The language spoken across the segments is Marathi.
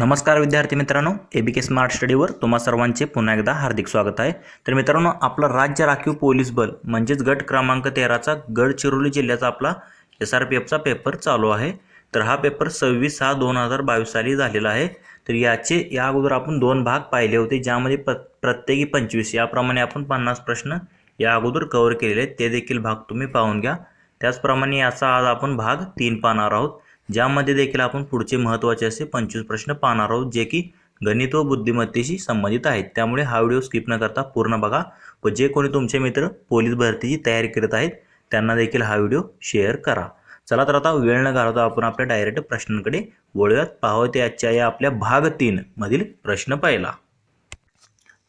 नमस्कार विद्यार्थी मित्रांनो ए बी के स्मार्ट स्टडीवर तुम्हा सर्वांचे पुन्हा एकदा हार्दिक स्वागत आहे. तर मित्रांनो आपला राज्य राखीव पोलीस बल म्हणजेच गट क्रमांक तेराचा गडचिरोली जिल्ह्याचा आपला एस आर पी एफचा पेपर चालू आहे. तर हा पेपर सव्वीस सहा दोन हजार बावीस साली झालेला आहे. तर याचे या अगोदर आपण दोन भाग पाहिले होते ज्यामध्ये प प्रत्येकी पंचवीस याप्रमाणे आपण पन्नास प्रश्न या अगोदर कव्हर केलेले आहेत. ते देखील भाग तुम्ही पाहून घ्या. त्याचप्रमाणे याचा आज आपण भाग तीन पाहणार आहोत. ज्यामध्ये देखील आपण पुढचे महत्त्वाचे असे पंचवीस प्रश्न पाहणार आहोत जे की गणित व बुद्धिमत्तेशी संबंधित आहेत. त्यामुळे हा व्हिडिओ स्किप न करता पूर्ण बघा व जे कोणी तुमचे मित्र पोलीस भरतीची तयारी करत आहेत त्यांना देखील हा व्हिडिओ शेअर करा. चला तर आता वेळ न घालवता आपण आपल्या डायरेक्ट प्रश्नांकडे वळूयात. पाहावं ते आजच्या या आपल्या भाग तीन मधील प्रश्न पाहिला.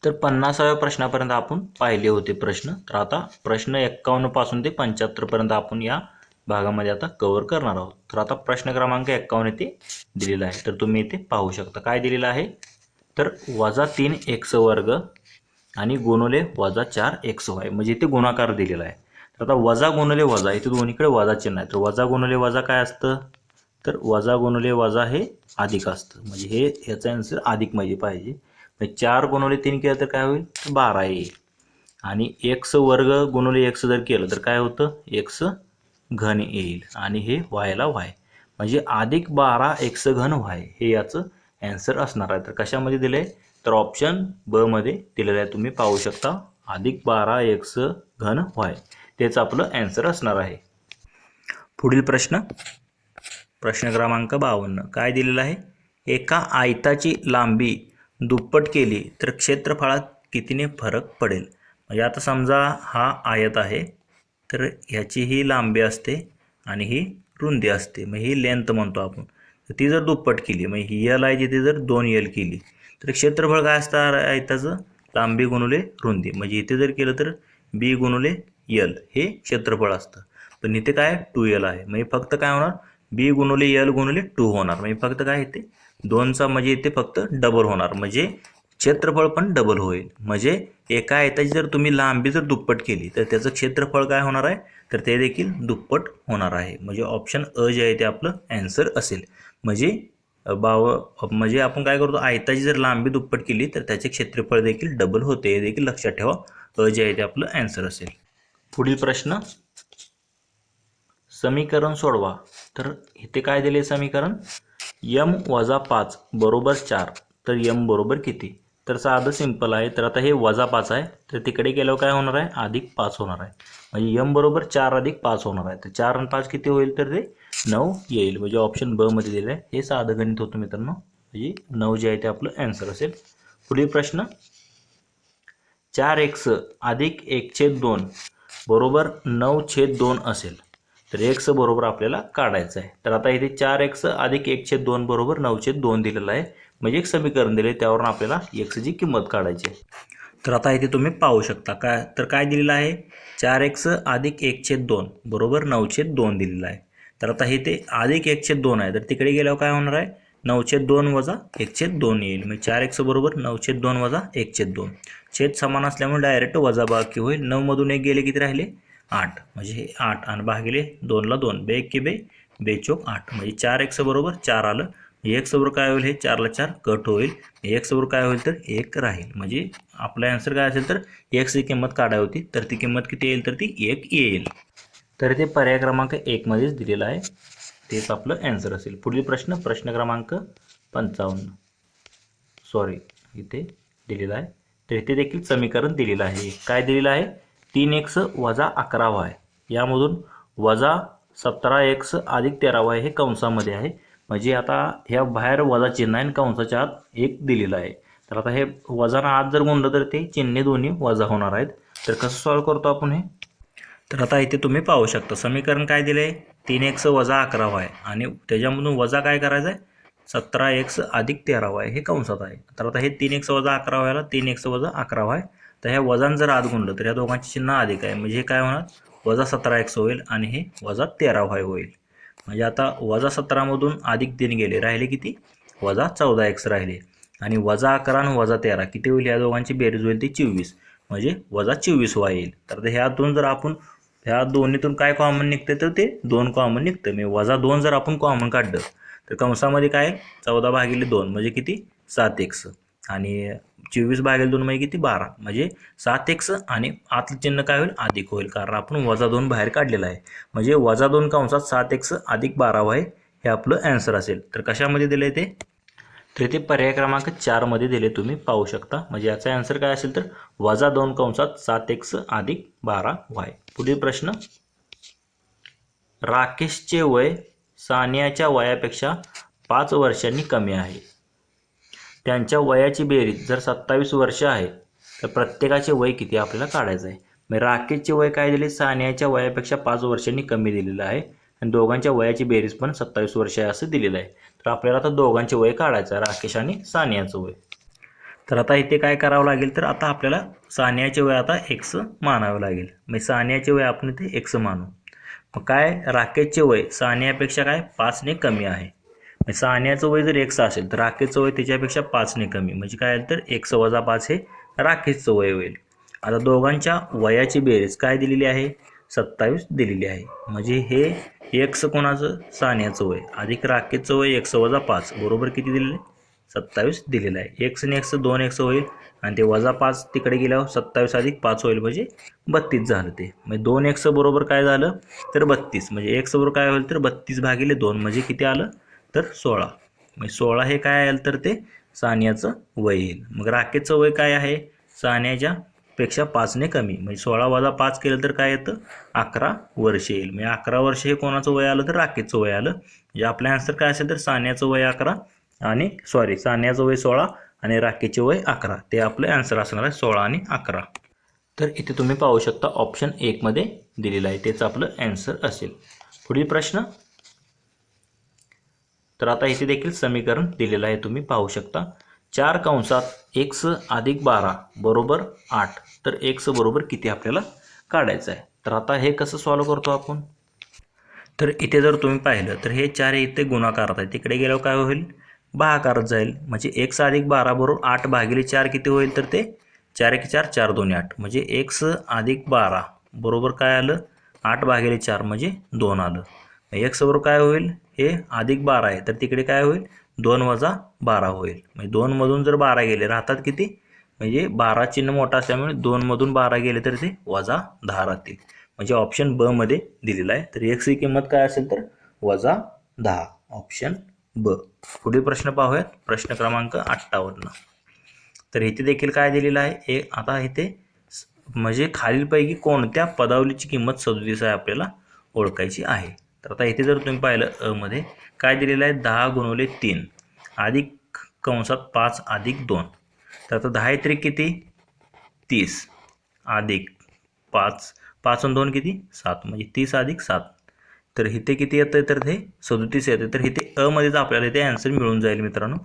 तर पन्नासाव्या प्रश्नापर्यंत आपण पाहिले होते प्रश्न. तर आता प्रश्न एक्कावन्नपासून ते पंच्याहत्तर पर्यंत आपण या भागामध्ये आता कव्हर करणार आहोत. तर आता प्रश्न क्रमांक एक्कावन्न इथे दिलेला आहे. तर तुम्ही इथे पाहू शकता. काय दिलेलं आहे? तर वजा तीन एक्स वर्ग आणि गुणुले वजा चार एक्स वाय. म्हणजे इथे गुणाकार दिलेला आहे. तर आता वजा गुणुले वजा इथे दोन्हीकडे वजा चिन्ह आहे. तर वजा गुणुले वजा काय असतं? तर वजा गुणुले वजा हे अधिक असतं. म्हणजे हे ह्याचं आन्सर अधिक म्हणजे पाहिजे. म्हणजे चार गुणुले तीन केलं तर काय होईल? तर बारा येईल आणि एक्स वर्ग गुणुले एक्स जर केलं तर काय होतं? एक्स घन येईल आणि हे व्हायला वाय म्हणजे अधिक बारा एक्स घन व्हाय हे याचं ॲन्सर असणार आहे. तर कशामध्ये दिलं आहे तर ऑप्शन ब मध्ये दिलेलं आहे. तुम्ही पाहू शकता अधिक बारा एक्स घन व्हाय. तेच आपलं ॲन्सर असणार आहे. पुढील प्रश्न. प्रश्न क्रमांक बावन्न. काय दिलेलं आहे? एका आयताची लांबी दुप्पट केली तर क्षेत्रफळात कितीने फरक पडेल? म्हणजे आता समजा हा आयत आहे तर ह्याची ही लांबी असते आणि ही रुंदी असते. मग ही लेंथ म्हणतो आपण. तर ती जर दुप्पट केली मग ही यल आहे जिथे जर दोन यल केली तर क्षेत्रफळ काय असतं आयताचं लांबी गुणुले रुंदी. म्हणजे इथे जर केलं तर बी गुणुले यल हे क्षेत्रफळ असतं. पण इथे काय? टू यल आहे. म्हणजे फक्त काय होणार? बी गुणुले यल गुणुले टू होणार. म्हणजे फक्त काय इथे? दोनचा म्हणजे इथे फक्त डबल होणार. म्हणजे क्षेत्रफळ पण डबल होईल. म्हणजे एका आयताची जर तुम्ही लांबी जर दुप्पट केली तर त्याचं क्षेत्रफळ काय होणार आहे? तर ते देखील दुप्पट होणार आहे. म्हणजे ऑप्शन अ जे आहे ते आपलं ॲन्सर असेल. म्हणजे बाव म्हणजे आपण काय करतो? आयताची जर लांबी दुप्पट केली तर त्याचे क्षेत्रफळ देखील डबल होते. हे देखील लक्षात ठेवा. अ जे आहे ते आपलं ॲन्सर असेल. पुढील प्रश्न. समीकरण सोडवा. तर इथे काय दिले समीकरण? यम वजा पाच बरोबर चार. तर यम बरोबर किती? तर साधं सिंपल आहे. तर आता हे वजा पाच आहे. तर तिकडे गेल्यावर काय होणार आहे? अधिक पाच होणार आहे. म्हणजे यम बरोबर चार अधिक पाच होणार आहे. तर चार आणि पाच किती होईल तर ते नऊ येईल. म्हणजे ऑप्शन ब मध्ये दिलं आहे. हे साधं गणित होतं मित्रांनो. म्हणजे नऊ जे आहे ते आपलं ॲन्सर असेल. पुढील प्रश्न. चार एक्स अधिक एक छेद दोन बरोबर नऊ छेद दोन असेल. तर एक्स बरोबर आपल्याला काढायचं आहे. तर आता इथे चार एक्स अधिक एक छेद दोन बरोबर नऊ छेद दोन दिलेलं आहे. म्हणजे एक समीकरण दिले त्यावरून आपल्याला एक्सची किंमत काढायची आहे. तर आता इथे तुम्ही पाहू शकता काय तर काय दिलेलं आहे? चार एक्स अधिक एक छेद दोन बरोबर नऊशे दोन दिलेलं आहे. तर आता हे ते अधिक एकशे दोन आहे तर तिकडे गेल्यावर काय होणार आहे? नऊशे दोन वजा एकशे दोन येईल. म्हणजे चार एक्स बरोबर नऊशे दोन वजा एकशे दोन. छेद समान असल्यामुळे डायरेक्ट वजा बाकी होईल नऊमधून एक गेले किती राहिले? आठ. म्हणजे हे आठ आणि भागिले दोनला दोन. बे एक की बे बेचोक आठ. म्हणजे चार एक्स बरोबर चार आलं एक्स बरोबर काय होईल? हे चारला चार कट होईल. एक्स बरोबर काय होईल तर एक राहील. म्हणजे आपला आन्सर काय असेल तर एक्सची किंमत काढाय होती. तर ती किंमत किती येईल? तर ती एक येईल. तर ते पर्याय क्रमांक एकमध्येच दिलेलं आहे. तेच आपलं ॲन्सर असेल. पुढील प्रश्न प्रश्न क्रमांक पंचावन्न. सॉरी इथे दिलेला आहे. तर इथे देखील समीकरण दिलेलं आहे. काय दिलेलं आहे? तीन एक्स वजा अकरा वाय. यामधून वजा सतरा एक्स अधिक तेरा वाय हे कंसामध्ये आहे. म्हणजे आता ह्या बाहेर वजा चिन्ह आहे आणि कंसाच्या आत एक दिलेलं आहे. तर आता हे वजानं आत जर म्हणलं तर ते चिन्हे दोन्ही वजा होणार आहेत. तर कसं सॉल्व करतो आपण हे? तर आता इथे तुम्ही पाहू शकता समीकरण काय दिलं आहे तीन एक्स वजा अकरा वाय. आणि त्याच्यामधून वजा काय करायचं आहे? सतरा एक्स अधिक तेरा वाय हे कंसात आहे. तर आता हे तीन एक्स वजा अकरा वायला तीन एक्स वजा अकरा वाय. तर ह्या वजान जर आत गुणलं तर ह्या दोघांचे चिन्ह अधिक आहे. म्हणजे हे काय होणार? वजा सतरा एक्स होईल आणि हे वजा तेरा वाय होईल. म्हणजे आता वजा सतरामधून अधिक तीन गेले. राहिले किती? वजा चौदा एक्स राहिले. आणि वजा अकरा आणि वजा तेरा किती होईल? ह्या दोघांची बेरीज होईल ती चोवीस. म्हणजे वजा चोवीस व्हा येईल तर ह्यातून जर आपण ह्या दोन्हीतून काय कॉमन निघते तर ते दोन कॉमन निघतं म्हणजे वजा दोन जर आपण कॉमन काढलं तर कंसामध्ये काय चौदा भागिले दोन म्हणजे किती? सात एक्स आणि चोवीस भागेल दोन म्हणजे किती? बारा. म्हणजे सात एक्स आणि आतलं चिन्ह काय होईल? अधिक होईल. कारण आपण वजा दोन बाहेर काढलेलं आहे. म्हणजे वजा दोन कंसात सात एक्स अधिक बारा व्हाय हे आपलं ॲन्सर असेल. तर कशामध्ये दिलं आहे ते? तर इथे पर्याय क्रमांक चारमध्ये दिले तुम्ही. पाहू शकता. म्हणजे याचा आन्सर काय असेल तर वजा दोन कंसात सात एक्स अधिक बारा वाय पुढील प्रश्न. राकेशचे वय सानियाच्या वयापेक्षा पाच वर्षांनी कमी आहे. त्यांच्या वयाची बेरीज जर सत्तावीस वर्ष आहे तर प्रत्येकाचे वय किती आपल्याला काढायचं आहे. मग राकेशचे वय काय दिले? सानियाच्या वयापेक्षा पाच वर्षांनी कमी दिलेलं आहे. आणि दोघांच्या वयाची बेरीज पण सत्तावीस वर्ष आहे असं दिलेलं आहे. तर आपल्याला आता दोघांचे वय काढायचं आहे राकेश आणि सानियाचं वय. तर आता इथे काय करावं लागेल? तर आता आपल्याला सानियाचे वय आता एक्स मानावं लागेल. मग सानियाचे वय आपण इथे एक्स मानू. मग काय? राकेशचे वय सानियापेक्षा काय? पाचने कमी आहे. म्हणजे सान्याचं वय जर एक्स असेल तर राखेचं वय त्याच्यापेक्षा पाचने कमी. म्हणजे काय आलं तर एकसं वजा पाच हे राखेचं वय होईल. आता दोघांच्या वयाची बेरीज काय दिलेली आहे? सत्तावीस दिलेली आहे. म्हणजे हे एकसं कोणाचं? सान्याचं वय. अधिक राखेचं वय एकसं वजा पाच. बरोबर किती दिलेलं आहे? सत्तावीस दिलेलं आहे. एकसं आणि एक्स दोन एकसं होईल. आणि ते वजा पाच तिकडे गेल्यावर सत्तावीस अधिक पाच होईल म्हणजे बत्तीस झालं ते. म्हणजे दोन एक्स बरोबर काय झालं? तर बत्तीस. म्हणजे एक्स बरोबर काय होईल तर बत्तीस भागिले दोन. म्हणजे किती आलं? तर सोळा. म्हणजे सोळा हे काय आलं तर ते? सानियाचं वय येईल. मग राकेशचं वय काय आहे? सानियाच्या पेक्षा पाचने कमी. म्हणजे सोळा वजा पाच केलं तर काय येतं? अकरा वर्ष येईल. म्हणजे अकरा वर्ष हे कोणाचं वय आलं तर राकेशचं वय आलं. म्हणजे आपलं आन्सर काय असेल तर सानियाचं वय अकरा आणि सॉरी सानियाचं वय सोळा आणि राखेचे वय अकरा. ते आपलं आन्सर असणार आहे सोळा आणि अकरा. तर इथे तुम्ही पाहू शकता ऑप्शन एकमध्ये दिलेलं आहे. तेच आपलं ॲन्सर असेल. पुढील प्रश्न तर आता इथे देखील समीकरण दिलेलं आहे तुम्ही पाहू शकता. चार कंसात एक्स अधिक बारा बरोबर आठ. तर एक्स बरोबर किती आपल्याला काढायचं आहे? तर आता हे कसं सॉल्व करतो आपण? तर इथे जर तुम्ही पाहिलं तर हे चार इथे गुणाकारात आहे तिकडे गेल्यावर काय होईल? भागाकारात जाईल. म्हणजे एक्स अधिक बारा बरोबर आठ भागिले चार किती होईल तर ते? चार एक चार चार दोन्ही आठ. म्हणजे एक्स अधिक बारा बरोबर काय आलं? आठ भागिले चार म्हणजे दोन आलं. एक्स बरोबर काय होईल? हे अधिक बारा आहे. तर तिकडे काय होईल? दोन वजा बारा होईल. म्हणजे दोनमधून जर बारा गेले राहतात किती? म्हणजे बारा चिन्ह मोठा असल्यामुळे दोनमधून बारा गेले तर ते वजा दहा राहतील. म्हणजे ऑप्शन ब मध्ये दिलेला आहे. तर एक्सची किंमत काय असेल तर? वजा दहा. ऑप्शन ब. पुढील प्रश्न पाहूयात. प्रश्न क्रमांक अठ्ठावन्न. तर इथे देखील काय दिलेलं आहे? ए आता इथे म्हणजे खालीलपैकी कोणत्या पदावलीची किंमत सदोतीस आहे आपल्याला ओळखायची आहे. तर आता इथे जर तुम्ही पाहिलं अ मध्ये काय दिलेलं आहे? दहा गुणवले तीन. अधिक कंसात पाच अधिक दोन. तर आता दहा त्रिक किती? तीस. अधिक पाच. पाच आणि दोन किती? सात. म्हणजे तीस अधिक सात. तर इथे किती येतं तर ते? सदोतीस येतं तर इथे अमध्येच आपल्याला इथे आन्सर मिळून जाईल मित्रांनो.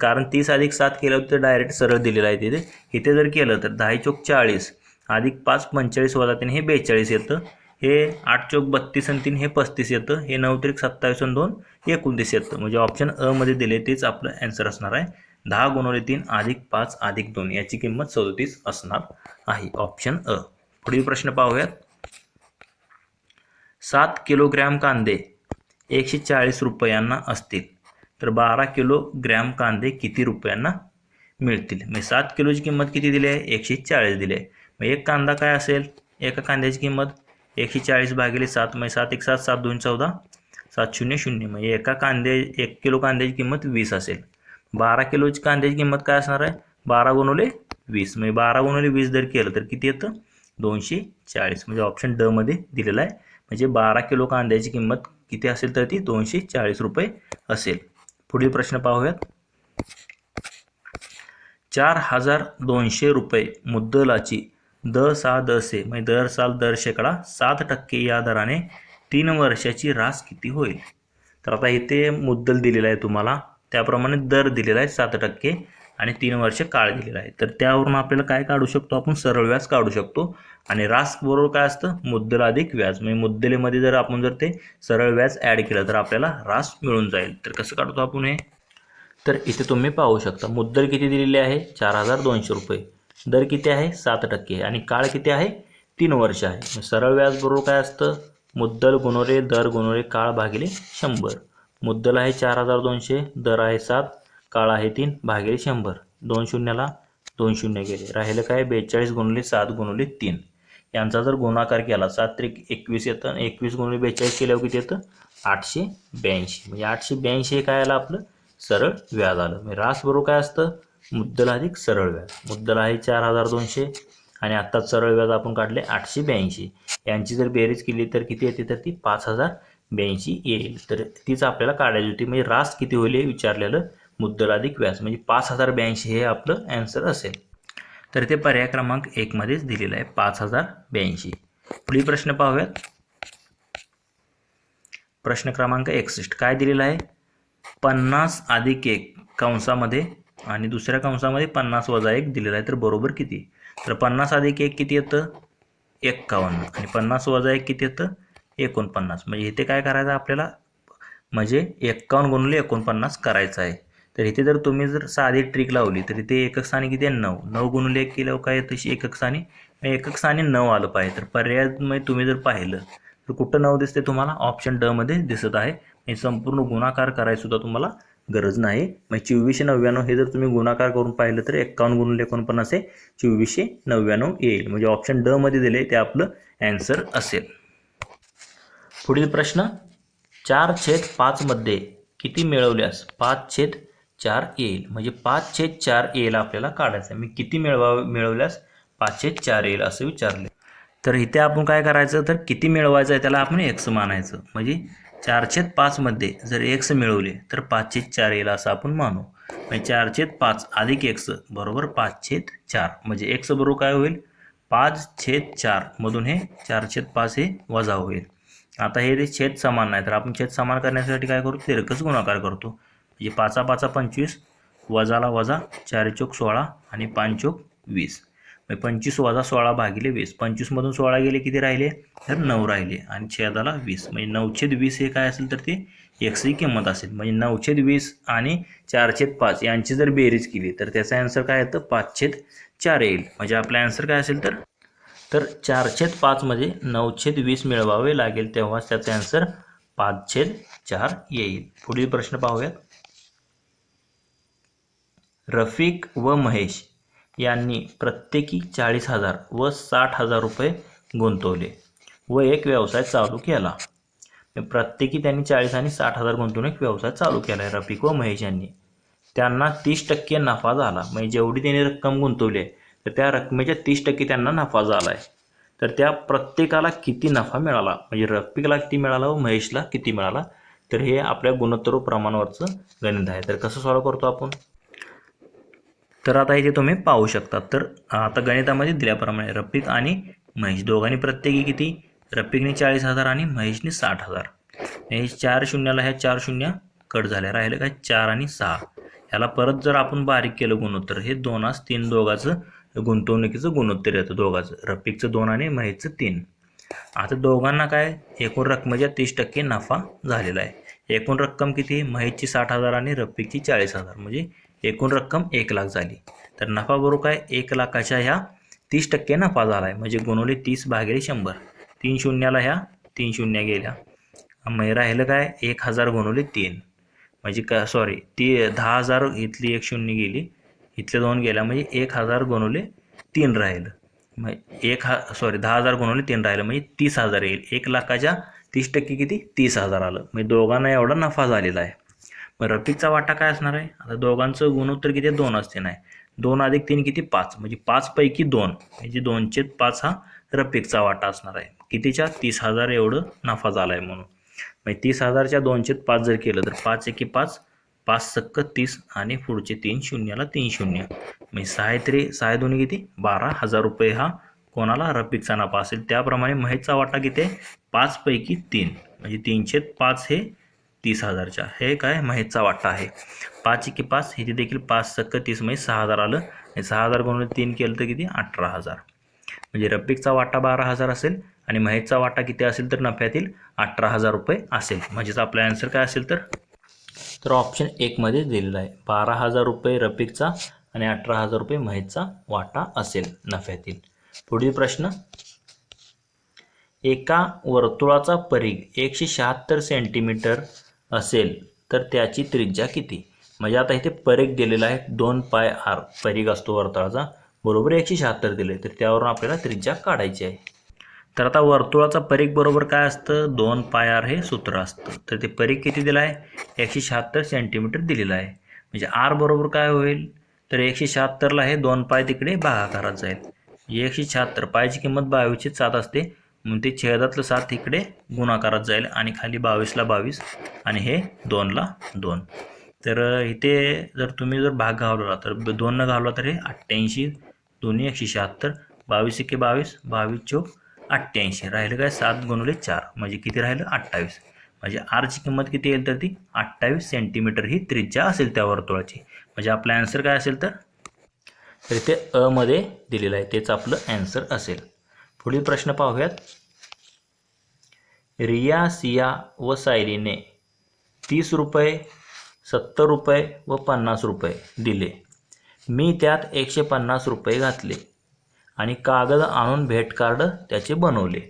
कारण तीस अधिक सात केलं तर डायरेक्ट सरळ दिलेलं आहे तिथे. इथे जर केलं तर दहा चोक चाळीस. अधिक पाच पंचेचाळीस वजा तीन हे बेचाळीस येतं. हे आठ चौक बत्तीस आणि तीन हे पस्तीस येतं. हे नऊ त्रिक सत्तावीस आणि दोन एकोणतीस येतं. म्हणजे ऑप्शन अमध्ये दिले तेच आपलं ॲन्सर असणार आहे. दहा गुणवले तीन अधिक पाच अधिक दोन याची किंमत सदोतीस असणार आहे. ऑप्शन अ. पुढील प्रश्न पाहूयात. सात किलोग्रॅम कांदे एकशे चाळीस रुपयांना असतील. तर बारा किलोग्रॅम कांदे किती रुपयांना मिळतील? म्हणजे सात किलोची किंमत किती दिली आहे? एकशे चाळीस दिली आहे. मग एक कांदा काय असेल? एका कांद्याची किंमत एकशे चाळीस भागिले सात म्हणजे सात एक सात सात दोन चौदा. सात शून्य शून्य. म्हणजे एका कांदे एक किलो कांद्याची किंमत वीस असेल. बारा किलोची कांद्याची किंमत काय असणार आहे? बारा गुणवले वीस. म्हणजे बारा गुणवले वीस जर केलं तर किती येतं? दोनशे चाळीस म्हणजे ऑप्शन ड मध्ये दिलेला आहे. म्हणजे बारा किलो कांद्याची किंमत किती असेल तर ती दोनशे चाळीस रुपये असेल. पुढील प्रश्न पाहूयात. चार हजार दोनशे रुपये मुद्दलाची द सहा दसे म्हणजे दर साल दर शेकडा सात टक्के या दराने तीन वर्षाची रास किती होईल? तर आता इथे मुद्दल दिलेला आहे तुम्हाला. त्याप्रमाणे दर दिलेला आहे सात टक्के आणि तीन वर्ष काळ दिलेला आहे. तर त्यावरून आपल्याला काय काढू शकतो? आपण सरळ व्याज काढू शकतो. आणि रास बरोबर काय असतं? मुद्दल अधिक व्याज. म्हणजे मुद्दलेमध्ये जर आपण जर ते सरळ व्याज ॲड केलं तर आपल्याला रास मिळून जाईल. तर कसं काढतो आपण हे? तर इथे तुम्ही पाहू शकता. मुद्दल किती दिलेली आहे? चार हजार दोनशे रुपये. दर किती आहे? सात टक्के आणि काळ किती आहे? तीन वर्ष आहे. सरळ व्याज बरोबर काय असतं? मुद्दल गुणवले दर गुणवले काळ भागिले शंभर. मुद्दल आहे चार हजार दोनशे दर आहे सात काळ आहे तीन भागिले शंभर. दोन शून्याला दोन शून्य गेले. राहिलं काय? बेचाळीस गुणले सात गुणले तीन. यांचा जर गुणाकार केला सात त्रिक एकवीस येतं एकवीस गुणले बेचाळीस केल्यावर किती येतं? आठशे ब्याऐंशी. म्हणजे आठशे ब्याऐंशी हे काय आलं आपलं? सरळ व्याज आलं. म्हणजे रास बरोबर काय असतं? मुद्दल अधिक सरळ व्याज. मुद्दल आहे चार हजार दोनशे आणि आत्ता सरळ व्याज आपण काढले आठशे ब्याऐंशी. यांची जर बेरीज केली तर किती येते तर ती पाच हजार ब्याऐंशी येईल. तर तीच आपल्याला काढायची होती. म्हणजे रास किती होईल हे विचारलेलं मुद्दल अधिक व्याज. म्हणजे पाच हजार ब्याऐंशी हे आपलं ॲन्सर असेल. तर ते पर्याय क्रमांक एकमध्येच दिलेलं आहे. पाच हजार ब्याऐंशी. पुढील प्रश्न पाहूयात. प्रश्न क्रमांक एकसष्ट. काय दिलेला आहे? पन्नास अधिक एक कंसामध्ये आणि दुसऱ्या कंसामध्ये पन्नास वजा एक दिलेला आहे तर बरोबर किती? तर पन्नास अधिक एक किती येतं? एक्कावन्न. आणि पन्नास वजा एक किती येतं? एकोणपन्नास. म्हणजे इथे काय करायचं आपल्याला? म्हणजे एक्कावन्न गुणले एकोणपन्नास करायचं आहे. तर इथे जर तुम्ही जर साधी ट्रिक लावली तर इथे एकक स्थानी किती आहे? नऊ. नऊ गुणले एक केल्यावर काय तशी एकक स्थानी म्हणजे एकक स्थानी नऊ आलं पाहिजे. तर पर्यायामध्ये तुम्ही जर पाहिलं तर कुठं नऊ दिसते तुम्हाला? ऑप्शन ड मध्ये दिसत आहे. हे संपूर्ण गुणाकार करायसुद्धा तुम्हाला गरज नाही. मग चोवीसशे नव्याण्णव हे जर तुम्ही गुणाकार करून पाहिलं तर एक्कावन्न गुणले एकोणपन्नास हे चोवीसशे नव्याण्णव येईल. म्हणजे ऑप्शन ड मध्ये दिले ते आपलं ॲन्सर असेल. पुढील प्रश्न चार छेद पाचमध्ये किती मिळवल्यास पाच छेद चार येईल? म्हणजे पाच छेद चार येईल आपल्याला काढायचं आहे. मी किती मिळवा मिळवल्यास पाच छेद चार येईल असं विचारले. तर इथे आपण काय करायचं? तर किती मिळवायचं आहे त्याला आपण एक्स मानायचं. म्हणजे चारशेत पाचमध्ये जर एक्स मिळवले तर पाचशेत चार येईल असं आपण मानू. म्हणजे चारशेत पाच अधिक एक्स बरोबर पाचशेत चार. म्हणजे एक्स बरोबर काय होईल? पाच छेद चार मधून हे चारशेत पाच हे वजा होईल. आता हे ते छेद समान नाही तर आपण छेद समान करण्यासाठी काय करू? तिरकस गुणाकार करतो. म्हणजे पाचा पाचा पंचवीस वजाला वजा चार चोक सोळा आणि पाच चोक वीस. म्हणजे पंचवीस वजा सोळा भागिले वीस. पंचवीसमधून सोळा गेले किती राहिले? तर नऊ राहिले. आणि छेदाला वीस. म्हणजे नऊछेद वीस हे काय असेल तर ते एक्सची किंमत असेल. म्हणजे नऊछेद वीस आणि चारछेद पाच. यांची जर बेरीज केली तर त्याचा आन्सर काय येतं? पाचछेद चार येईल. म्हणजे आपला आन्सर काय असेल तर? तर चारछेद पाचमध्ये नऊछेद वीस मिळवावे लागेल तेव्हाच त्याचा आन्सर पाचछेद चार येईल. पुढील प्रश्न पाहूयात. रफिक व महेश. यांनी प्रत्येकी चाळीस हजार व साठ हजार रुपये गुंतवले व एक व्यवसाय चालू केला. प्रत्येकी त्यांनी चाळीस आणि साठ हजार गुंतवून एक व्यवसाय चालू केला आहे रफिक व महेश यांनी. त्यांना तीस टक्के नफा झाला. म्हणजे जेवढी त्यांनी रक्कम गुंतवली आहे तर त्या रकमेच्या तीस टक्के त्यांना नफा झाला आहे. तर त्या प्रत्येकाला किती नफा मिळाला? म्हणजे रफिकला किती मिळाला व महेशला किती मिळाला? तर हे आपल्या गुणोत्तर प्रमाणावरचं गणित आहे. तर कसं सॉल्व करतो आपण? तर आता इथे तुम्ही पाहू शकता. तर आता गणितामध्ये दिल्याप्रमाणे रफिक आणि महेश. दोघांनी प्रत्येकी किती? रफिकने चाळीस हजार आणि महेशने साठ हजार. महेश चार शून्याला ह्या चार शून्य कट झाल्या. राहिलं काय? चार आणि सहा. ह्याला परत जर आपण बारीक केलं गुणोत्तर हे दोनास तीन दोघाचं गुंतवणुकीचं गुणोत्तर येतं दोघाचं. रफिकचं दोन आणि महेशचं तीन. आता दोघांना काय? एकूण रकमेच्या तीस टक्के नफा झालेला आहे. एकूण रक्कम किती? महेशची साठ हजार आणि रफिकची चाळीस हजार. म्हणजे एकूण रक्कम एक लाख झाली. तर नफा बरोबर काय? एक लाखाच्या ह्या तीस टक्के नफा झाला आहे म्हणजे गुणवले तीस भागिले शंभर. तीन शून्याला ह्या तीन शून्य गेल्या. मग राहिलं काय? एक हजार गुणवले तीन. म्हणजे का सॉरी ती दहा हजार इथली एक शून्य गेली. इथले दोन गेल्या. म्हणजे एक हजार गुणवले तीन राहिलं. मग एक हा सॉरी दहा हजार गुणवले तीन राहिलं. म्हणजे तीस हजार येईल. एक लाखाच्या तीस टक्के किती? तीस हजार आलं. म्हणजे दोघांना एवढा नफा झालेला आहे. मग रफिकचा वाटा काय असणार आहे? आता दोघांचं गुणोत्तर किती दोन असते नाही. दोन अधिक तीन किती? पाच. म्हणजे पाचपैकी दोन. म्हणजे दोनशे पाच हा रफिकचा वाटा असणार आहे. कितीच्या? तीस हजार एवढं नफा झाला आहे म्हणून. म्हणजे तीस हजारच्या दोनशे पाच जर केलं तर पाच एकी पाच पाच सक्क तीस आणि पुढचे तीन शून्याला तीन शून्य. म्हणजे सहा त्रे सहा दोन्ही किती? बारा हजार रुपये हा कोणाला? रफिकचा नफा असेल. त्याप्रमाणे महेशचा वाटा किती आहे? पाचपैकी तीन. म्हणजे तीनशे पाच हे तीस हजारच्या. हे काय? महेशचा वाटा आहे. पाच एकी पाच हे देखील पाच सक्क तीस म्हणजे सहा हजार आलं. आणि सहा हजार गुणून तीन केलं तर किती? अठरा हजार. म्हणजे रब्बिकचा वाटा बारा हजार असेल आणि महेशचा वाटा किती असेल तर नफ्यातील अठरा हजार रुपये असेल. म्हणजेच आपला आन्सर काय असेल तर? तर ऑप्शन एकमध्ये दिलेला आहे. बारा हजार रुपये रफिकचा आणि अठरा हजार रुपये महेशचा वाटा असेल नफ्यातील. पुढील प्रश्न. एका वर्तुळाचा परीघ एकशे शहात्तर सेंटीमीटर असेल तर त्याची त्रिज्या किती? म्हणजे आता इथे परेख दिलेला आहे दोन पाय आर परीघ असतो वर्तुळाचा. बरोबर एकशे शहात्तर दिले तर त्यावरून आपल्याला त्रिज्या काढायची आहे. तर आता वर्तुळाचा परीघ बरोबर काय असतं? दोन पाय आर हे सूत्र असतं. तर ते परीघ किती दिलं आहे? एकशे शहात्तर सेंटीमीटर दिलेलं आहे. म्हणजे आर बरोबर काय होईल? तर एकशे शहात्तरला हे दोन पाय तिकडे भागाकारात जाईल एकशे शहात्तर पायची किंमत बावीसशे सात असते. मग ते छेदातलं सात इकडे गुणाकारात जाईल आणि खाली बावीसला बावीस आणि हे दोनला दोन. तर इथे जर तुम्ही जर भाग घालवला तर दोननं घालवला तर हे अठ्ठ्याऐंशी दोन्ही एकशे शहात्तर बावीस एके बावीस बावीस चौक अठ्ठ्याऐंशी. राहिलं काय? सात गुणवले चार. म्हणजे किती राहिलं? अठ्ठावीस. म्हणजे आरची किंमत किती येईल तर ती? अठ्ठावीस सेंटीमीटर. ही त्रिज्या असेल त्या वर्तुळाची. म्हणजे आपला ॲन्सर काय असेल तर? तर इथे अमध्ये दिलेलं आहे. तेच आपलं ॲन्सर असेल. पुढील प्रश्न पाहूयात. रिया सिया व सायरीने तीस रुपये सत्तर रुपये व पन्नास रुपये दिले. मी त्यात एकशे पन्नास रुपये घातले आणि कागद आणून भेट कार्ड त्याचे बनवले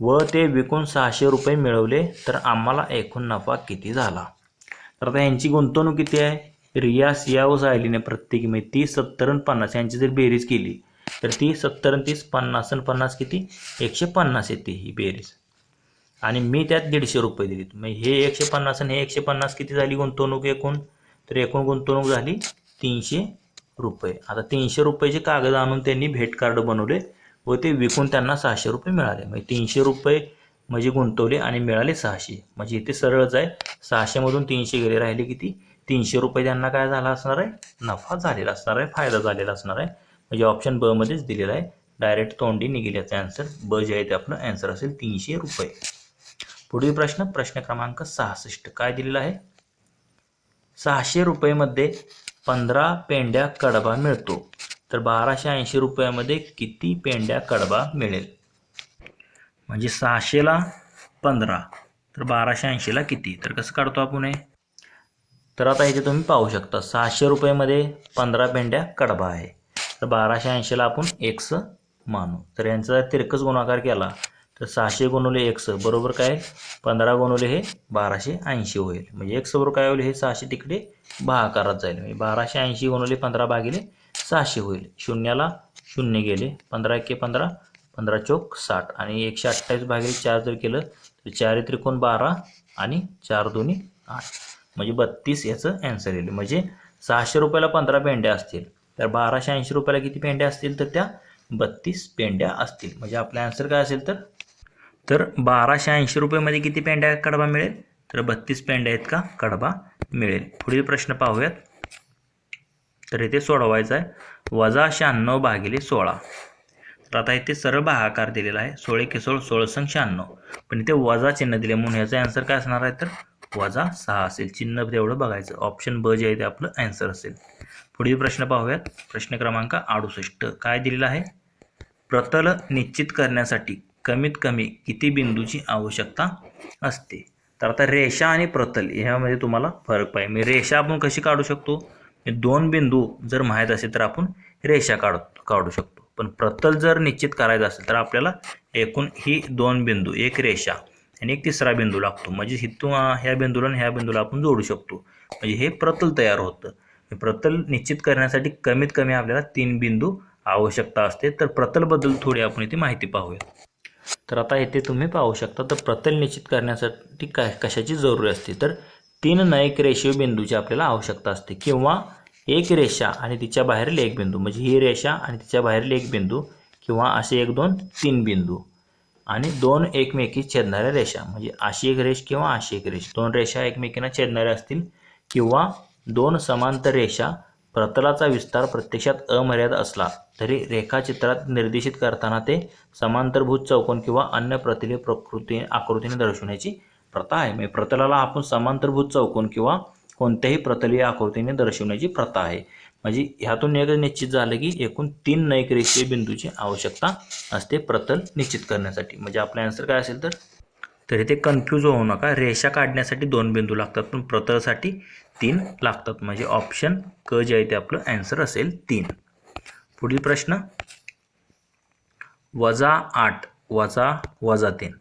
व ते विकून सहाशे रुपये मिळवले तर आम्हाला एकूण नफा किती झाला? तर आता यांची गुंतवणूक किती आहे? रिया सिया व सायलीने प्रत्येकी मी तीस सत्तर आणि पन्नास यांची जर बेरीज केली तर ती सत्तर आणि तीस पन्नास आणि पन्नास किती? एकशे पन्नास येते ही बेरीज. आणि मी त्यात दीडशे रुपये दिली. मग हे एकशे पन्नास आणि हे एकशे पन्नास किती झाली गुंतवणूक एकूण? तर एकूण गुंतवणूक झाली तीनशे रुपये. आता तीनशे रुपयाचे कागद आणून त्यांनी भेट कार्ड बनवले व ते विकून त्यांना सहाशे रुपये मिळाले. म्हणजे तीनशे रुपये म्हणजे गुंतवले आणि मिळाले सहाशे. म्हणजे इथे सरळच आहे. सहाशेमधून तीनशे गेले राहिले किती? तीनशे रुपये त्यांना काय झाला असणार आहे? नफा झालेला असणार आहे फायदा झालेला असणार आहे. म्हणजे ऑप्शन ब मध्येच दिलेला आहे. डायरेक्ट तोंडी निघेल याचं आन्सर ब जे आहे ते आपलं ॲन्सर असेल तीनशे रुपये. पुढील प्रश्न प्रश्न क्रमांक सहासष्ट. काय दिलेला आहे? सहाशे रुपयेमध्ये पंधरा पेंड्या कडबा मिळतो. तर बाराशे ऐंशी रुपयामध्ये किती पेंड्या कडबा मिळेल? म्हणजे सहाशेला पंधरा तर बाराशे ऐंशीला किती? तर कसं काढतो आपण हे? तर आता इथे तुम्ही पाहू शकता सहाशे रुपयेमध्ये पंधरा पेंड्या कडबा आहे. तर बाराशे ऐंशीला आपण एक्स मानू. तर यांचा जर तिरकस गुणाकार केला तर सहाशे गुणवले एक्स बरोबर काय? पंधरा गुणवले हे बाराशे ऐंशी होईल. म्हणजे एक्स बरोबर काय होईल? हे सहाशे तिकडे भागाकारात जाईल. म्हणजे बाराशे ऐंशी गुणवले पंधरा भागिले सहाशे होईल. शून्याला शून्य गेले. पंधरा एके पंधरा पंधरा चौक साठ. आणि एकशे अठ्ठावीस भागिले चार जर केलं तर चार त्रिकोण बारा आणि चार दोन्ही आठ. म्हणजे बत्तीस याचं ॲन्सर येईल. म्हणजे सहाशे रुपयाला पंधरा पेंड्या असतील. तर बाराशे ऐंशी रुपयाला किती पेंड्या असतील तर त्या बत्तीस पेंड्या असतील. म्हणजे आपला ॲन्सर काय असेल तर? तर बाराशे ऐंशी रुपयामध्ये किती पेंड्या कडबा मिळेल? तर बत्तीस पेंड्या आहेत का? कडबा मिळेल. पुढील प्रश्न पाहूयात. तर इथे सोडवायचा आहे. वजा शहाण्णव भागिले सोळा. तर आता इथे सरळ भागाकार दिलेला आहे. सोळे केसोळ सोळसंग शहाण्णव. पण इथे वजा चिन्ह दिले म्हणून याचा ॲन्सर काय असणार आहे तर? वजा सहा असेल. चिन्ह तेवढं बघायचं. ऑप्शन ब जे आहे ते आपलं ॲन्सर असेल. पुढील प्रश्न पाहूयात. प्रश्न क्रमांक अडुसष्ट. काय दिलेला आहे? प्रतल निश्चित करण्यासाठी कमीत कमी किती बिंदूची आवश्यकता असते? तर आता रेषा आणि प्रतल ह्यामध्ये तुम्हाला फरक पाहिजे. मी रेषा आपण कशी काढू शकतो? दोन बिंदू जर माहीत असेल तर आपण रेषा काढ काढू शकतो. पण प्रतल जर निश्चित करायचं असेल तर आपल्याला एकूण ही दोन बिंदू एक रेषा आणि एक तिसरा बिंदू लागतो. म्हणजे हिथून ह्या बिंदूला आणि ह्या बिंदूला आपण जोडू शकतो. म्हणजे हे प्रतल तयार होतं. प्रतल निश्चित करण्यासाठी कमीत कमी आपल्याला तीन बिंदू आवश्यकता असते. तर प्रतलबद्दल थोडी आपण इथे माहिती पाहूया तर आता इथे तुम्ही पाहू शकता तर प्रतल निश्चित करण्यासाठी काय कशाची जरुरी असते? तर तीन नयक रेषीय बिंदूची आपल्याला आवश्यकता असते. किंवा एक रेषा आणि तिच्या बाहेरील एक बिंदू. म्हणजे ही रेषा आणि तिच्या बाहेरील एक बिंदू किंवा असे एक दोन तीन बिंदू. आणि दोन एकमेकी छेदणाऱ्या रेषा. म्हणजे अशी एक रेष किंवा अशी एक रेष. दोन रेषा एकमेकींना छेदणाऱ्या असतील किंवा दोन समांतर रेषा प्रतलाचा विस्तार प्रत्यक्षात अमर्याद असला तरी रेखाचित्रात निर्देशित करताना ते समांतरभूत चौकोन किंवा अन्य प्रतिले प्रकृती आकृतीने दर्शवण्याची प्रथा आहे. म्हणजे प्रतलाला आपण समांतरभूत चौकोन किंवा कोणत्याही प्रतलीय आकृतीने दर्शवण्याची प्रथा आहे. म्हणजे ह्यातून एक निश्चित झालं की एकूण तीन नैक रेषीय बिंदूची आवश्यकता असते प्रतल निश्चित करण्यासाठी. म्हणजे आपला आन्सर काय असेल तर? तरी ते कन्फ्यूज होऊ नका. रेषा काढण्यासाठी दोन बिंदू लागतात. पण प्रतलसाठी तीन लागतात. म्हणजे ऑप्शन क जे आहे ते आपलं ॲन्सर असेल तीन. पुढील प्रश्न. वजा आठ वजा वजा तीन.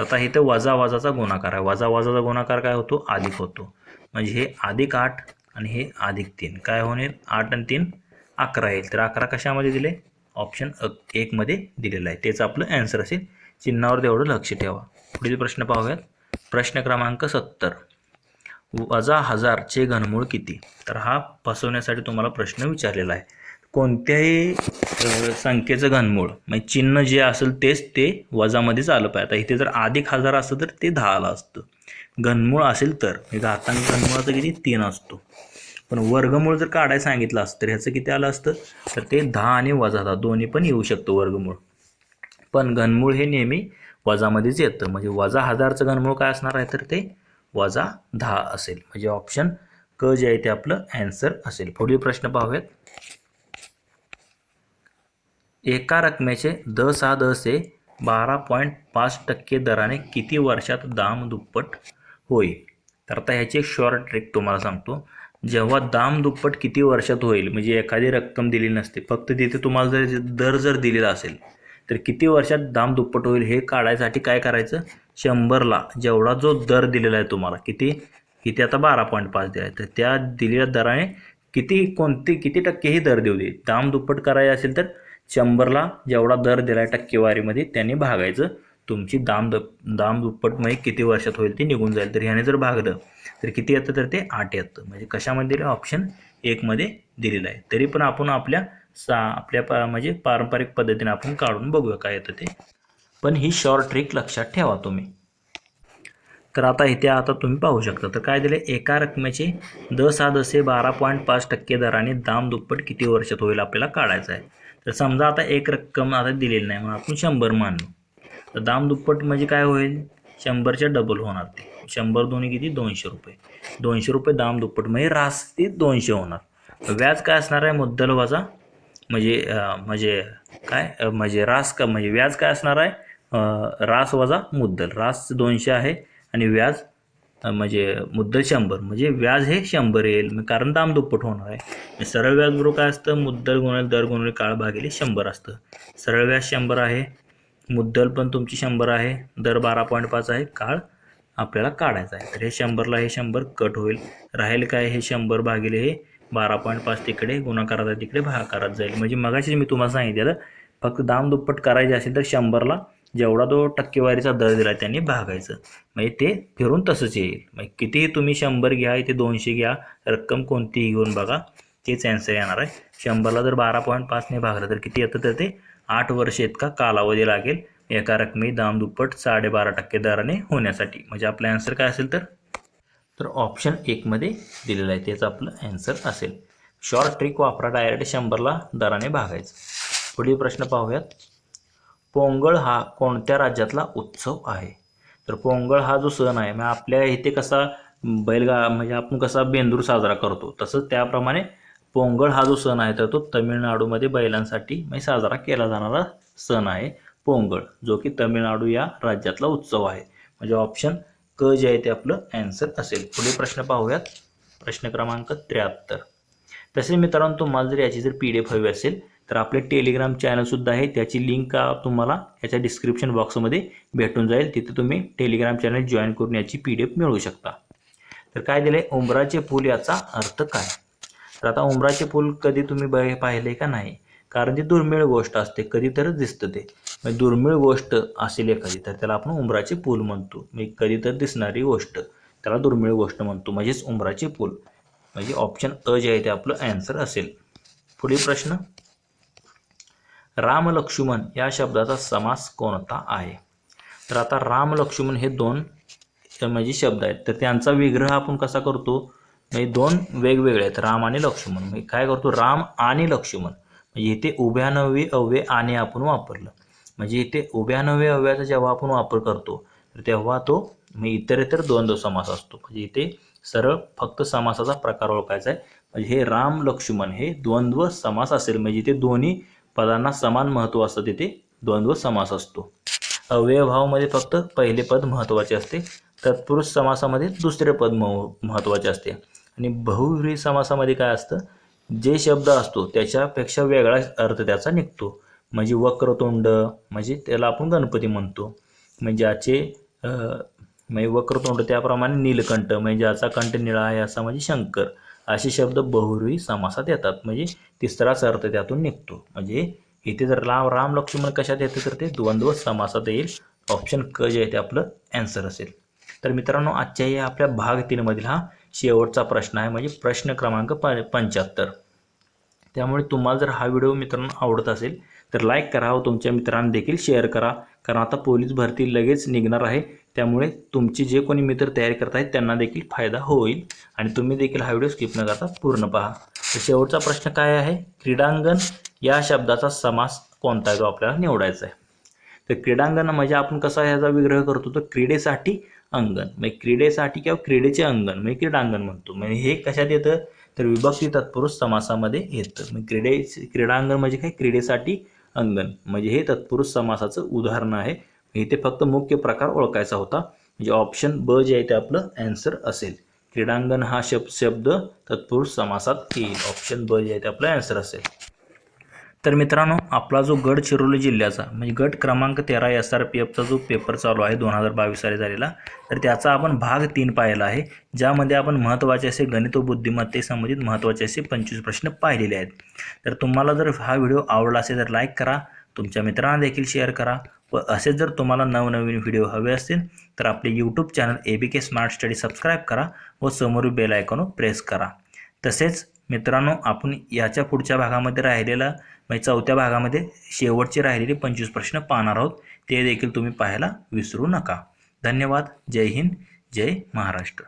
आता इथं वजा वजाचा गुणाकार आहे. वजा वजाचा गुणाकार काय होतो? अधिक होतो. म्हणजे हे अधिक आठ आणि हे अधिक तीन. काय होणे आठ आणि तीन अकरा येईल. तर अकरा कशामध्ये दिले? ऑप्शन अ एकमध्ये दिलेलं आहे. तेच आपलं ॲन्सर असेल. चिन्हावर तेवढं लक्ष ठेवा. पुढील प्रश्न पाहूयात. प्रश्न क्रमांक सत्तर. वजा हजारचे घनमूळ किती? तर हा फसवण्यासाठी तुम्हाला प्रश्न विचारलेला आहे. कोणत्याही संख्येचं घनमूळ म्हणजे चिन्ह जे असेल तेच ते वजामध्येच आलं पाहिजे. आता इथे जर अधिक हजार असतं तर ते दहा आलं असतं. घनमूळ असेल तर म्हणजे घातांक घनमुळाचं किती? तीन असतो. पण वर्गमूळ जर काढायला सांगितलं असतं तर ह्याचं किती आलं असतं? तर ते दहा आणि वजा दहा दोन्ही पण येऊ शकतं वर्गमूळ. पण घनमूळ हे नेहमी वजामध्येच येतं. म्हणजे वजा हजारचं घनमूळ काय असणार आहे? तर ते वजा दहा असेल. म्हणजे ऑप्शन क जे आहे ते आपलं ॲन्सर असेल. पुढील प्रश्न पाहूयात. एका रकमेचे द सहा द से बारा पॉईंट पाच टक्के दराने किती वर्षात दाम दुप्पट होईल? तर आता ह्याची एक शॉर्ट ट्रिक तुम्हाला सांगतो. जेव्हा दाम दुप्पट किती वर्षात होईल? म्हणजे एखादी रक्कम दिली नसते. फक्त तिथे तुम्हाला जर दर जर दिलेला असेल तर किती वर्षात दाम दुप्पट होईल हे काढायसाठी काय करायचं? शंभरला जेवढा जो दर दिलेला आहे तुम्हाला किती? किती आता बारा पॉईंट पाच दिला आहे तर त्या दिलेल्या दराने किती कोणती किती टक्के ही दर देऊ दे. दाम दुप्पट करायचे असेल तर शंभरला जेवढा दर दिला आहे टक्केवारीमध्ये त्यांनी भागायचं. तुमची दाम द दाम दुप्पट म्हणजे किती वर्षात होईल ते निघून जाईल. तर ह्याने जर भागलं तर किती येतं? तर ते आठ येतं. म्हणजे कशामध्ये ऑप्शन एकमध्ये दिलेलं आहे. तरी पण आपण आपल्या सा आपल्या पा म्हणजे पारंपरिक पद्धतीने आपण काढून बघूया काय येतं ते. पण ही शॉर्ट ट्रिक लक्षात ठेवा तुम्ही. तर आता इथे आता तुम्ही पाहू शकता. तर काय दिले? एका रकमेचे द सहा दसे बारा पॉईंट पाच टक्के दराने दाम दुप्पट किती वर्षात होईल आपल्याला काढायचं आहे. तर समजा आता एक रक्कम आता दिलेली नाही म्हणून आपण शंभर मानलो. तर दाम दुप्पट म्हणजे काय होईल? शंभरच्या डबल होणार ते. शंभर दोन्ही किती? दोनशे रुपये. दोनशे रुपये दाम दुप्पट म्हणजे रास ते दोनशे होणार. व्याज काय असणार आहे? मुद्दल वजा म्हणजे म्हणजे काय? म्हणजे रास का म्हणजे व्याज काय असणार आहे? रास वजा मुद्दल. रास दोनशे आहे आणि व्याज म्हणजे मुद्दल शंभर. म्हणजे व्याज हे शंभर येईल. मग कारण दाम दुप्पट होणार आहे. सरळ व्याज बरोबर काय असतं? मुद्दल गुणिले दर गुणिले काळ भागिले शंभर असतं. सरळ व्याज शंभर आहे. मुद्दल पण तुमची शंभर आहे. दर बारा पॉईंट पाच आहे. काळ आपल्याला काढायचा आहे. तर हे शंभरला हे शंभर कट होईल. राहील काय? हे शंभर भागिले हे बारा पॉईंट पाच तिकडे गुणाकारात आहे तिकडे भागाकारात जाईल. म्हणजे मगाशी मी तुम्हाला सांगितलेलं फक्त दाम दुप्पट करायचे असेल तर शंभरला जेवढा तो टक्केवारीचा दर दिला त्यांनी भागायचं. म्हणजे ते फिरून तसंच येईल. म्हणजे कितीही तुम्ही शंभर घ्या इथे दोनशे घ्या रक्कम कोणतीही घेऊन बघा तेच ॲन्सर येणार आहे. शंभरला जर बारा पॉईंट पाचने भागलं तर किती येतं तर ते आठ वर्ष इतका कालावधी लागेल एका रकमे दाम दुप्पट साडेबारा टक्के दराने होण्यासाठी. म्हणजे आपलं ॲन्सर काय असेल तर तर ऑप्शन एकमध्ये दिलेलं आहे. तेच आपलं ॲन्सर असेल. शॉर्ट ट्रिक वापरा. डायरेक्ट शंभरला दराने भागायचं. पुढील प्रश्न पाहूयात. पोंगळ हा कोणत्या राज्यातला उत्सव आहे? तर पोंगळ हा जो सण आहे मग आपल्या इथे कसा बैलगा म्हणजे आपण कसा बेंदूर साजरा करतो तसंच त्याप्रमाणे पोंगळ हा जो सण आहे तर तो तमिळनाडूमध्ये बैलांसाठी म्हणजे साजरा केला जाणारा सण आहे पोंगळ जो की तमिळनाडू या राज्यातला उत्सव आहे. म्हणजे ऑप्शन क जे आहे ते आपलं ॲन्सर असेल. पुढे प्रश्न पाहूयात. प्रश्न क्रमांक त्र्याहत्तर. तसेच मित्रांनो तुम्हाला जर याची जर पी डी एफ हवी असेल तर आपले टेलिग्राम चॅनलसुद्धा आहे. त्याची लिंक तुम्हाला याच्या डिस्क्रिप्शन बॉक्समध्ये भेटून जाईल. तिथे तुम्ही टेलिग्राम चॅनल जॉईन करून याची पी डी एफ मिळवू शकता. तर काय दिलं आहे उंबराचे फूल याचा अर्थ काय? तर आता उंबराचे फूल कधी तुम्ही बघ पाहिले का नाही? कारण ती दुर्मिळ गोष्ट असते कधीतरच दिसतं ते. म्हणजे दुर्मिळ गोष्ट असेल एखादी तर त्याला आपण उमराचे पूल म्हणतो. म्हणजे कधी तर दिसणारी गोष्ट त्याला दुर्मिळ गोष्ट म्हणतो म्हणजेच उमराचे पूल. म्हणजे ऑप्शन अ जे आहे ते आपलं ॲन्सर असेल. पुढील प्रश्न. राम लक्ष्मण या शब्दाचा समास कोणता आहे? तर आता राम लक्ष्मण हे दोन म्हणजे शब्द आहेत. तर त्यांचा विग्रह आपण कसा करतो? म्हणजे दोन वेगवेगळे आहेत राम आणि लक्ष्मण. म्हणजे काय करतो? राम आणि लक्ष्मण. म्हणजे इथे उभ्यानवे अव्यय आणि आपण वापरलं. म्हणजे इथे उभ्यानवे अव्याचा जेव्हा आपण वापर करतो तर तेव्हा तो म्हणजे इतर इतर द्वंद्व समास असतो. म्हणजे इथे सरळ फक्त समासाचा प्रकार ओळखायचा आहे. म्हणजे हे राम लक्ष्मण हे द्वंद्व समास असेल. म्हणजे इथे दोन्ही पदांना समान महत्त्व असतं. तिथे द्वंद्व समास असतो. अव्ययभावामध्ये फक्त पहिले पद महत्त्वाचे असते. तत्पुरुष समासामध्ये दुसरे पद मह महत्त्वाचे असते. आणि बहुव्रीही समासामध्ये काय असतं? जे शब्द असतो त्याच्यापेक्षा वेगळा अर्थ त्याचा निघतो. म्हणजे वक्रतोंड म्हणजे त्याला आपण गणपती म्हणतो. म्हणजे ज्याचे म्हणजे वक्रतोंड त्याप्रमाणे नीलकंठ म्हणजे ज्याचा कंठ निळा आहे असा म्हणजे शंकर. असे शब्द बहुरूही समासात येतात. म्हणजे तिसराच अर्थ त्यातून निघतो. म्हणजे इथे जर राम राम लक्ष्मण कशात येते तर ते द्वंद्व समासात येईल. ऑप्शन क जे आहे ते आपलं ॲन्सर असेल. तर मित्रांनो आजच्या या आपल्या भाग तीनमधील हा शेवटचा प्रश्न आहे म्हणजे प्रश्न क्रमांक प पंच्याहत्तर. त्यामुळे तुम्हाला जर हा व्हिडिओ मित्रांनो आवडत असेल तर लाईक करा व तुमच्या मित्रांना देखील शेअर करा. कारण आता पोलीस भरती लगेच निघणार आहे त्यामुळे तुमचे जे कोणी मित्र तयारी करत आहेत त्यांना देखील फायदा होईल. आणि तुम्ही देखील हा व्हिडिओ स्किप न करता पूर्ण पहा. तर शेवटचा प्रश्न काय आहे? क्रीडांगण या शब्दाचा समास कोणता आहे? तो आपल्याला निवडायचा आहे. तर क्रीडांगण म्हणजे आपण कसा ह्याचा विग्रह करतो? तर क्रीडेसाठी अंगण. म्हणजे क्रीडेसाठी किंवा क्रीडेचे अंगण म्हणजे क्रीडांगण म्हणतो. म्हणजे हे कशात येतं? तर विभक्ती तत्पुरुष समासामध्ये येतं. मग क्रीडे क्रीडांगण म्हणजे काय? क्रीडेसाठी अंगण. म्हणजे हे तत्पुरुष समासाचं उदाहरण आहे. इथे फक्त मुख्य प्रकार ओळखायचा होता. म्हणजे ऑप्शन ब जे आहे ते आपलं ॲन्सर असेल. क्रीडांगण हा शब्द शब्द तत्पुरुष समासात येईल. ऑप्शन ब जे आहे ते आपलं ॲन्सर असेल. तर मित्रांनो आपला जो गडचिरोली जिल्ह्याचा म्हणजे गट क्रमांक तेरा एस आर पी एफचा जो पेपर चालू आहे दोन हजार बावीस साली झालेला तर त्याचा आपण भाग तीन पाहिला आहे ज्यामध्ये आपण महत्त्वाचे असे गणित व बुद्धिमत्ते संबंधित महत्त्वाचे असे पंचवीस प्रश्न पाहिलेले आहेत. तर तुम्हाला जर हा व्हिडिओ आवडला असेल तर लाईक करा तुमच्या मित्रांना देखील शेअर करा व असे जर तुम्हाला नवनवीन व्हिडिओ हवे असतील तर आपले YouTube channel A B K smart study subscribe करा व समोर बेल आयकॉन प्रेस करा. तसेच मित्रांनो आपण याच्या पुढच्या भागामध्ये राहिलेला म्हणजे चौथ्या भागामध्ये शेवटचे राहिलेले पंचवीस प्रश्न पाहणार आहोत. ते देखील तुम्ही पाहायला विसरू नका. धन्यवाद. जय हिंद. जय महाराष्ट्र.